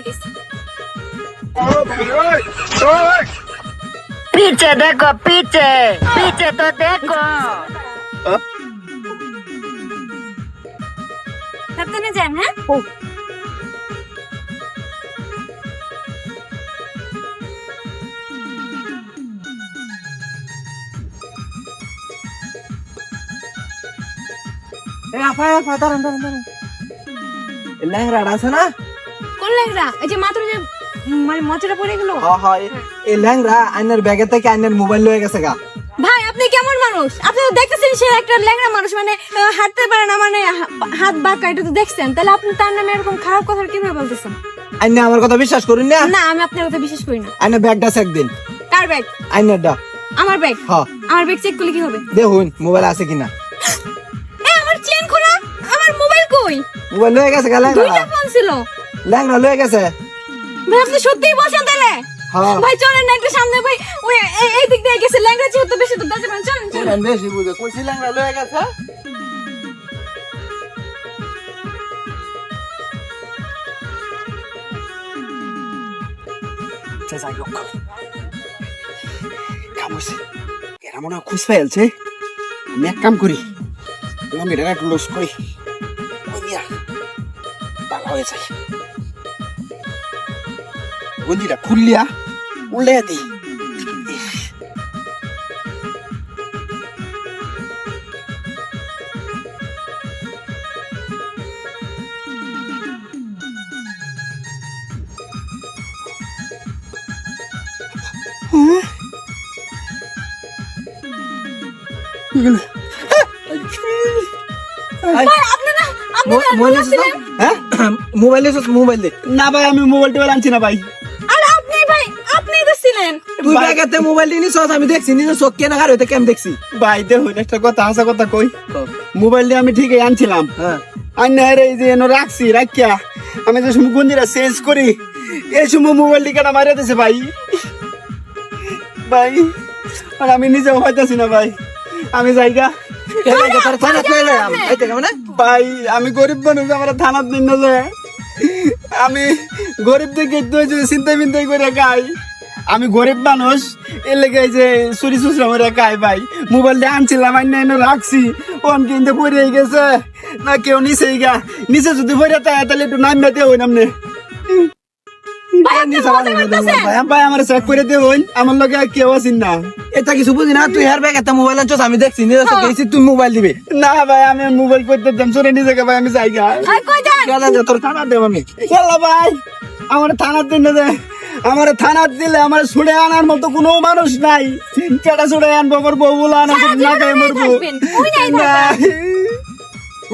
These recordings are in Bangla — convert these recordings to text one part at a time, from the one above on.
లేడీస్ पीछे देखो पीछे पीछे तो देखो। तब तो ना जाना ए आपा आपा अंदर अंदर अंदर सा ना। কোন ল্যাংড়া? এই যে মাত্র যে মানে মচাটা পড়ে গেল। হ হ এ- এই ল্যাংড়া আইনের ব্যাগে থেকে আইনের মোবাইল লয়ে গেছে গা। ভাই আপনি কেমন মানুষ? আপনি তো দেখতেছেন সে একটা ল্যাংড়া মানুষ মানে হাঁটতে পারে না মানে হাত বাঁকা এটা তো দেখছেন। তাহলে আপনি তার নামে এরকম খারাপ কথা কীভাবে বলতেছেন? আইনে আমার কথা বিশ্বাস করুন না? না আমি আপনার কথা বিশ্বাস করি না। আইনে ব্যাগটা চেক দিন কার ব্যাগ? আইনের ডা আমার ব্যাগ? হ আমার ব্যাগ চেক করলে কি হবে? দেখুন মোবাইল আছে কিনা। এই আমার চেন খোলা? আমার মোবাইল কই? মোবাইল লয়ে গেছে গা ল্যাংড়া। দুইটা ফোন ছিল। ল্যাংড়া লয়ে গেছে। ভাই আপনি সত্যিই বলছেন তাহলে? হ্যাঁ। ভাই চলেন না একটু সামনে ভাই ওই এই- দিক দিয়ে গেছে ল্যাংড়া যেহেতু বেশি তো বেঁচে পারেন চলেন চলেন। বেশি বুঝে কইছি ল্যাংড়া লয়ে গেছে। আচ্ছা, যাই হোক। কাম এরা মনে হয় খুঁজ ফেলছে আমি এক কাম করি একটু লস করি। ভালো হয়ে যায় গঞ্জিটা খুললিয়া উল্লে দিই। মোবাইল হ্যাঁ? মোবাইল মোবাইল দে। না ভাই আমি মোবাইল টোবাইল আনছি না ভাই। ছিলেন তুই ব্যাগেতে মোবাইল নিছস আমি দেখছি নিজে চোখ কেনা খার হইতে কেম দেখছি? ভাই দেখুন একটা কথা হাসা কথা কই? মোবাইল দিয়ে আমি ঠিকই আনছিলাম। হ্যাঁ। আন্নার এই যে এনে রাখছি রাখিয়া। আমি যে সময় গঞ্জিরা চেঞ্জ করি এই সময় মোবাইল মারিয়ে দিছে ভাই। ভাই আর আমি নিজেও হইতাছি না ভাই। আমি জায়গা কেন ভাই আমি গরিব মানুষ আমার থানার দিন না যায় আমি গরিব থেকে চিন্তা মিন্তাই করে খাই। আমি গরিব মানুষ এর লেগে যে চুরি চুচরা করে খাই ভাই। মোবাইল দিয়ে আনছিলাম আইন এনে রাখছি। ওন কিন্তু পড়ে গেছে। না কেউ নিচেই গা। নিচে যদি পড়ে তাই তাহলে একটু নাম মেতে হই নামনে ভাই আমার চেক করে দে হইন। আমার লগে কেউ আছেন না। এটা কিছু বুঝি না তুই হেয়ার ব্যাগেতে মোবাইল আনছস আমি দেখছি নিজে চোখ তুই মোবাইল দিবে। না ভাই আমি মোবাইল করতে নিজে ভাই আমি তোর থানা দেব আমি। চলো ভাই আমার থানার দিন আমার থানার দিলে আমার ছুড়ে আনার মতো কোনো মানুষ নাই। কেটা ছুড়ে আনব আমার বউ আনার না মরবো।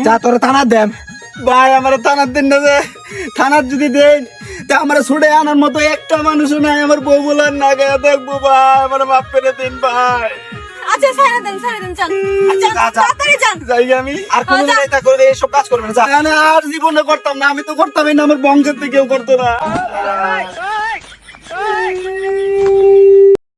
যা তোর থানা দেম। ভাই আমার থানার দিন না দে থানার যদি দেন তা আমার ছুড়ে আনার মতো একটা মানুষ নাই আমার বউ বলে না খাই দেখব ভাই আমার মাপ করে দিন ভাই। আচ্ছা সারা দেন সারা দেন চল। আচ্ছা, যা, যা। তাড়াতাড়ি যান। যাই আমি আর যা। এটা করবে কাজ করবে না যা আর জীবনে করতাম না আমি তো করতামই না আমার বংশের থেকে কেউ করতো না। Bye.